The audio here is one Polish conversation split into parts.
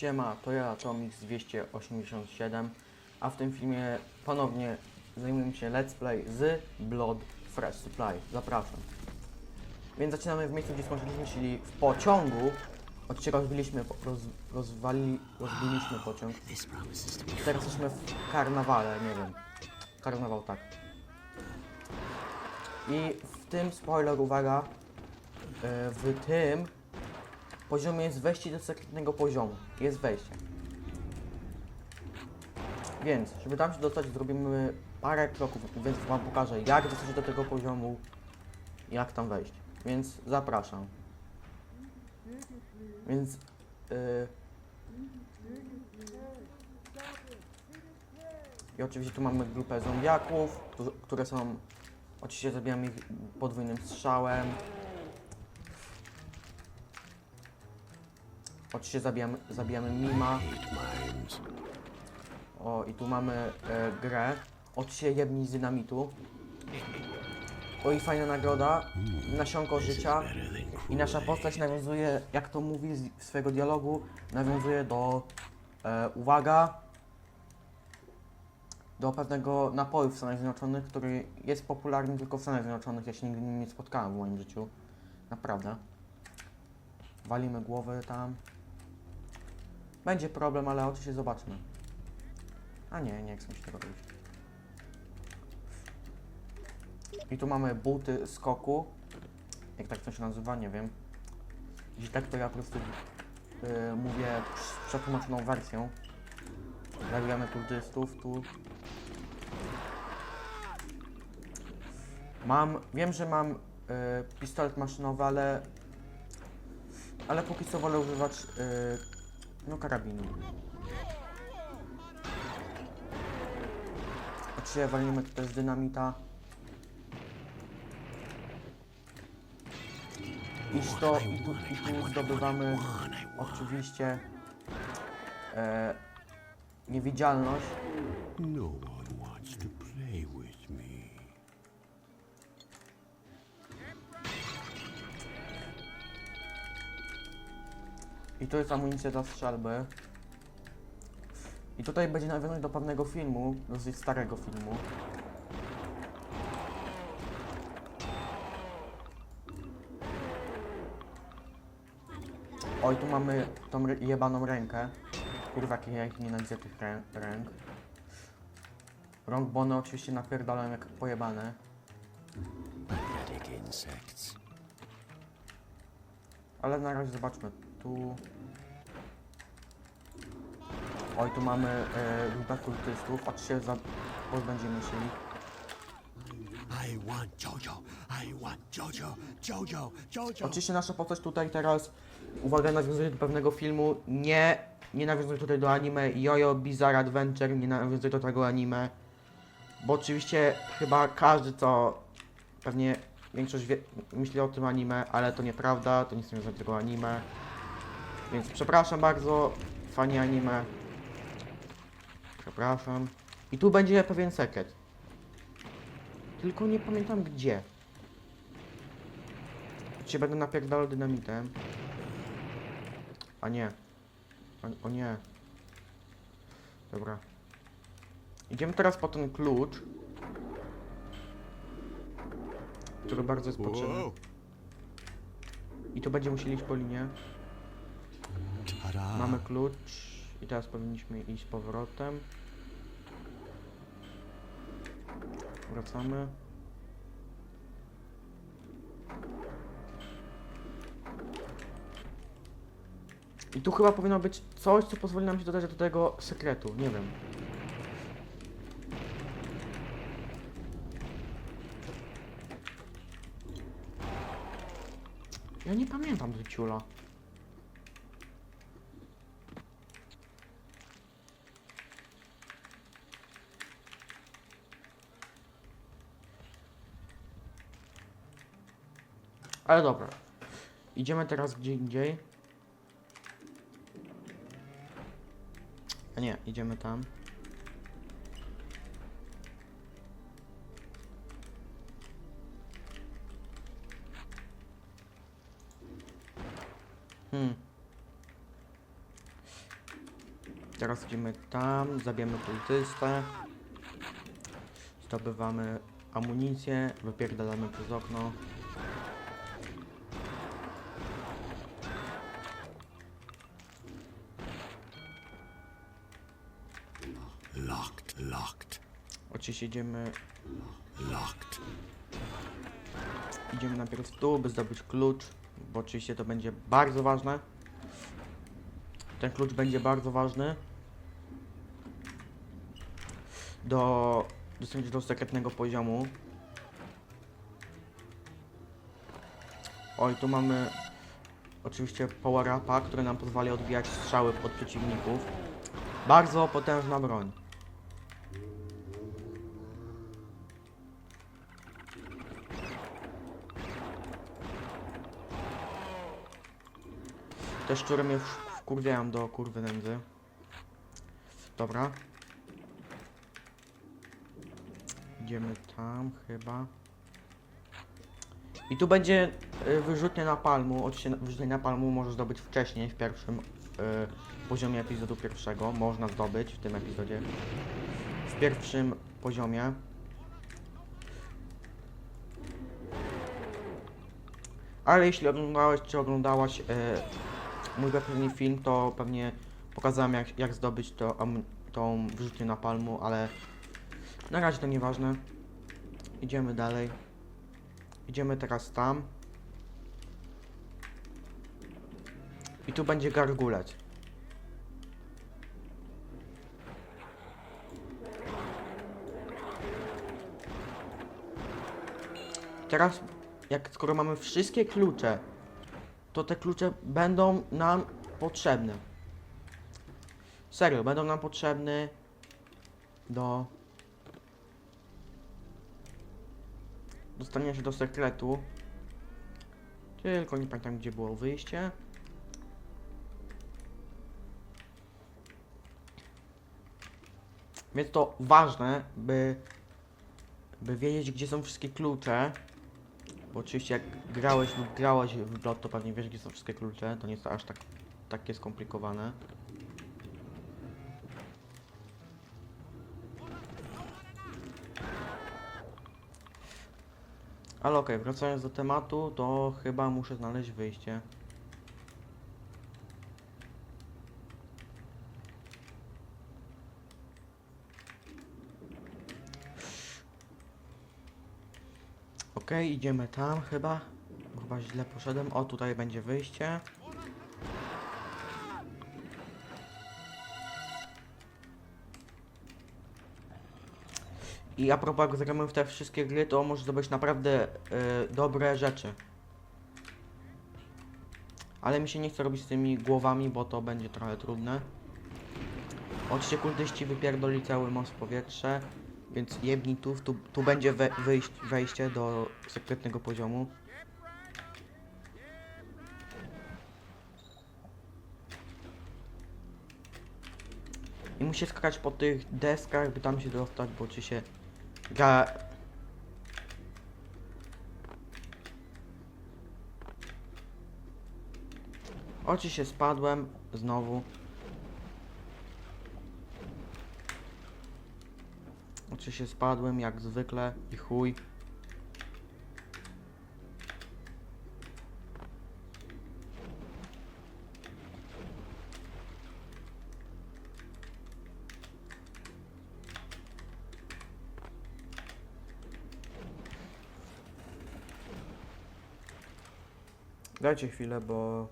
Siema, to ja Tomix 287, a w tym filmie ponownie zajmujemy się Let's Play z Blood Fresh Supply. Zapraszam. Więc zaczynamy w miejscu, gdzie skończyliśmy, czyli w pociągu. Oczywiście rozbiliśmy, roz, rozwali, rozbiliśmy pociąg. Teraz jesteśmy w karnawale, nie wiem. Karnawał, tak. I w tym, spoiler, uwaga, e, w tym poziomie jest wejście do sekretnego poziomu. Jest wejście. Więc, żeby tam się dostać, zrobimy parę kroków, więc Wam pokażę, jak dostać do tego poziomu, jak tam wejść. Więc zapraszam. Więc, y, I oczywiście tu mamy grupę zombiaków, które są... Oczywiście zabijamy ich podwójnym strzałem. Oczywiście zabijamy, zabijamy Mima. O, i tu mamy e, grę. Oczywiście jedni z dynamitu. O i fajna nagroda. Nasionko życia. I nasza postać nawiązuje, jak to mówi z swojego dialogu, nawiązuje do, e, uwaga, do pewnego napoju w Stanach Zjednoczonych, który jest popularny tylko w Stanach Zjednoczonych. Ja się nigdy nie spotkałem w moim życiu. Naprawdę. Walimy głowy tam. Będzie problem, ale oczywiście zobaczmy. A nie, nie chcę się tego robić. I tu mamy buty skoku. Jak tak to się nazywa, nie wiem. Jeśli tak, to ja po prostu yy, mówię prz- przetłumaczoną wersją. Zabijamy kultystów tu. Mam, wiem, że mam yy, pistolet maszynowy, ale ale póki co wolę używać yy, no karabinu. Oczywiście walimy tutaj z dynamita. I, sto, i, tu, i tu zdobywamy oczywiście e, niewidzialność. I to jest amunicja do strzelby. I tutaj będzie nawiązać do pewnego filmu, dosyć starego filmu. Oj, tu mamy tą jebaną rękę. Kurwa, ja ich nienawidzę tych rę ręk. Rąk, bo one oczywiście napierdalają jak pojebane. Ale na razie zobaczmy. Tu. Oj, tu mamy e, grupę kultystów. Patrz się, za... pozbędziemy się ich. I want Jojo. I want Jojo. Jojo. Jojo. Oczywiście nasza postać tutaj teraz, uwaga, nawiązuje do pewnego filmu. Nie, nie nawiązuje tutaj do anime Jojo Bizarre Adventure, nie nawiązuje do tego anime. Bo oczywiście chyba każdy, co pewnie większość wie, myśli o tym anime, ale to nieprawda, to nie jest nawiązanie do tego anime. Więc przepraszam bardzo, fani anime. Przepraszam. I tu będzie pewien sekret. Tylko nie pamiętam gdzie. Cię będę napierdalał dynamitem. A nie. O, o nie. Dobra. Idziemy teraz po ten klucz. Który bardzo jest potrzebny. I tu będziemy musieli iść po linie. Mamy klucz. I teraz powinniśmy iść z powrotem. Wracamy. I tu chyba powinno być coś, co pozwoli nam się dodać do tego sekretu. Nie wiem. Ja nie pamiętam tej ciula. Ale dobra. Idziemy teraz gdzie indziej. A nie, idziemy tam. Hmm. Teraz idziemy tam, zabijemy kultystę. Zdobywamy amunicję, wypierdalamy przez okno. Idziemy, locked. idziemy najpierw tu, by zdobyć klucz, bo oczywiście to będzie bardzo ważne. Ten klucz będzie bardzo ważny. Do dostępnie do sekretnego poziomu. Oj, tu mamy oczywiście power upa, który nam pozwala odbijać strzały od przeciwników. Bardzo potężna broń. Te szczury mnie wkurwiają do kurwy nędzy. Dobra. Idziemy tam chyba. I tu będzie y, wyrzutnia na palmu. Oczywiście wyrzutnie na palmu może zdobyć wcześniej, w pierwszym y, poziomie epizodu pierwszego. Można zdobyć w tym epizodzie. W pierwszym poziomie. Ale jeśli oglądałeś czy oglądałaś e, mój poprzedni film, to pewnie pokazałem jak, jak zdobyć to, am- tą wyrzutnię na palmu, ale na razie to nieważne. Idziemy dalej. Idziemy teraz tam. I tu będzie gargulec. Teraz, jak skoro mamy wszystkie klucze, to te klucze będą nam potrzebne. Serio, będą nam potrzebne do dostania się do sekretu. Tylko nie pamiętam gdzie było wyjście. Więc to ważne, by, by wiedzieć gdzie są wszystkie klucze. Bo oczywiście jak grałeś lub grałaś w Blood, to pewnie wiesz gdzie są wszystkie klucze. To nie jest aż tak takie skomplikowane. Ale okej, wracając do tematu, to chyba muszę znaleźć wyjście. Okej, idziemy tam chyba. Chyba źle poszedłem. O, tutaj będzie wyjście. I a propos, jak zagramy w te wszystkie gry, to może zdobyć naprawdę y, dobre rzeczy. Ale mi się nie chce robić z tymi głowami, bo to będzie trochę trudne. Oczywiście kultyści wypierdoli cały most w powietrze, więc jebnij tu, tu, tu będzie we, wejście do sekretnego poziomu. I musi skakać po tych deskach, by tam się dostać, bo czy się gra... Oczywiście spadłem znowu. Oczywiście spadłem jak zwykle i chuj. Dajcie chwilę, bo...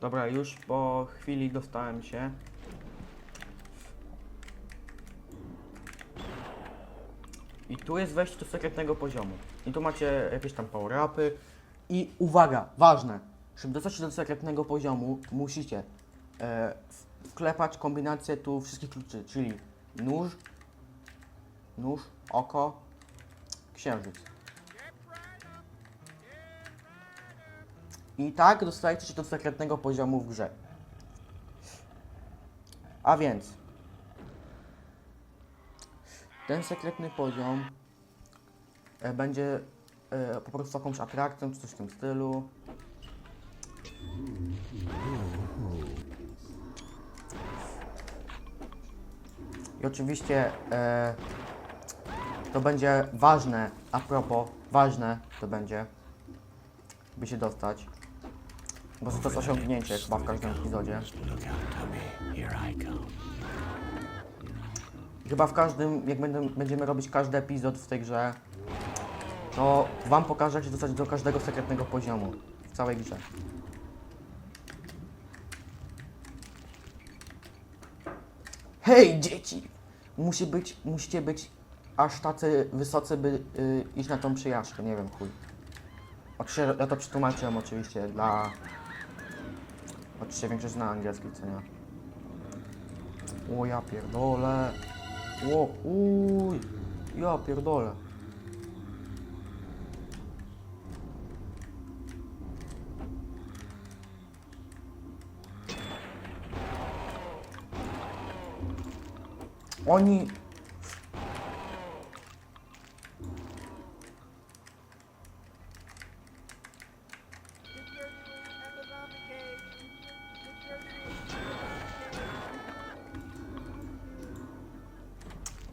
Dobra, już po chwili dostałem się. I tu jest wejście do sekretnego poziomu. I tu macie jakieś tam power-upy. I uwaga, ważne. Żeby dostać się do sekretnego poziomu, musicie e, wklepać kombinację tu wszystkich kluczy, czyli nóż, nóż, oko, księżyc. I tak dostajecie się do sekretnego poziomu w grze. A więc ten sekretny poziom e, będzie e, po prostu jakąś atrakcją czy coś w tym stylu. I oczywiście e, to będzie ważne, a propos, ważne to będzie, by się dostać. Bo to jest osiągnięcie chyba w każdym epizodzie. Chyba w każdym, jak będziemy robić każdy epizod w tej grze, to wam pokażę jak się dostać do każdego sekretnego poziomu w całej grze. Hej dzieci! Musi być, musicie być aż tacy wysocy, by y, iść na tą przyjażdżkę, nie wiem chuj. Oczywiście, ja to przetłumaczyłem oczywiście dla... Oczywiście większość zna angielski, co nie? O ja pierdolę. O, uj. Ja pierdolę. Oni...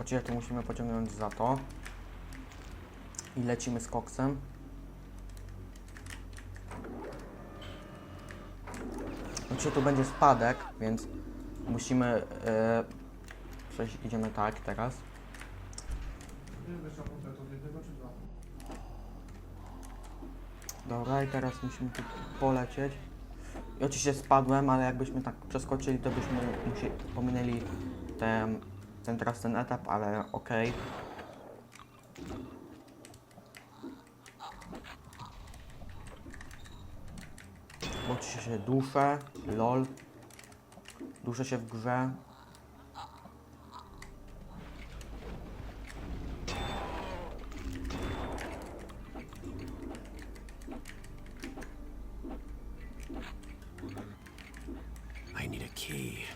Oczywiście tu musimy pociągnąć za to. I lecimy z koksem. Oczywiście tu będzie spadek, więc musimy... Coś idziemy tak teraz. Dobra, i teraz musimy tu polecieć. I oczywiście spadłem, ale jakbyśmy tak przeskoczyli, to byśmy musi, pominęli ten, ten teraz ten etap, ale okej. Bo Oczywiście się duszę, lol. Duszę się w grze. I need a key.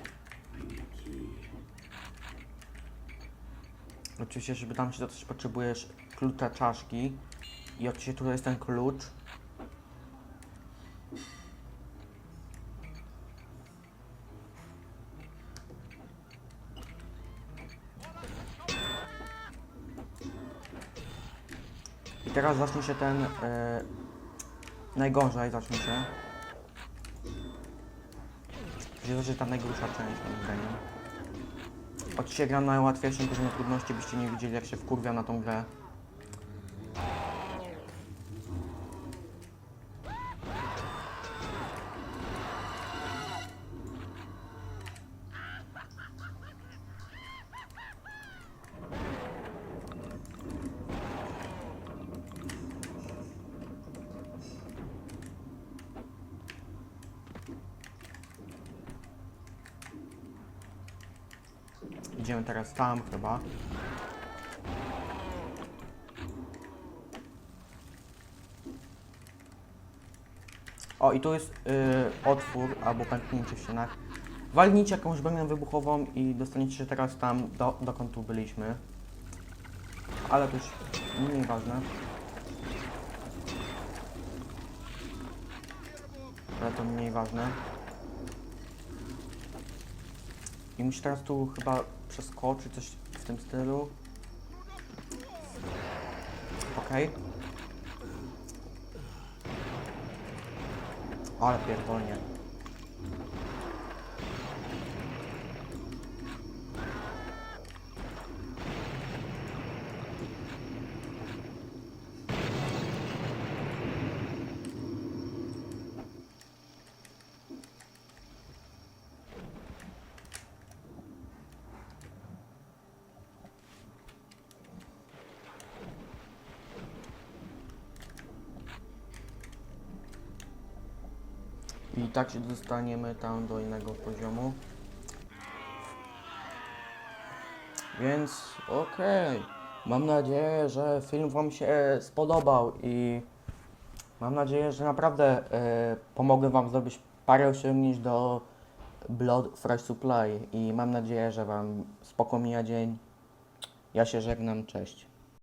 Oczywiście, żeby tam się dostać, potrzebujesz klucza czaszki. I oczywiście tutaj jest ten klucz. I teraz zacznie się ten... E, najgorzej zacznie się. Gdzie zacznie ta najgorsza część moim zdaniem. Oczywiście gram na najłatwiejszym poziomie trudności, byście nie widzieli jak się wkurwia na tą grę. Idziemy teraz tam chyba. O, i tu jest y, otwór albo pęknięcie w ścianach. Walnijcie jakąś bronią wybuchową i dostaniecie się teraz tam, do, dokąd tu byliśmy. Ale to już mniej ważne. Ale to mniej ważne. I musi teraz tu chyba przeskoczyć coś w tym stylu. Okej. Ale pierdolnie. I tak się dostaniemy tam do innego poziomu. Więc okej. Mam nadzieję, że film Wam się spodobał i mam nadzieję, że naprawdę e, pomogłem Wam zrobić parę osiągnięć do Blood Fresh Supply i mam nadzieję, że Wam spoko mija dzień. Ja się żegnam, cześć.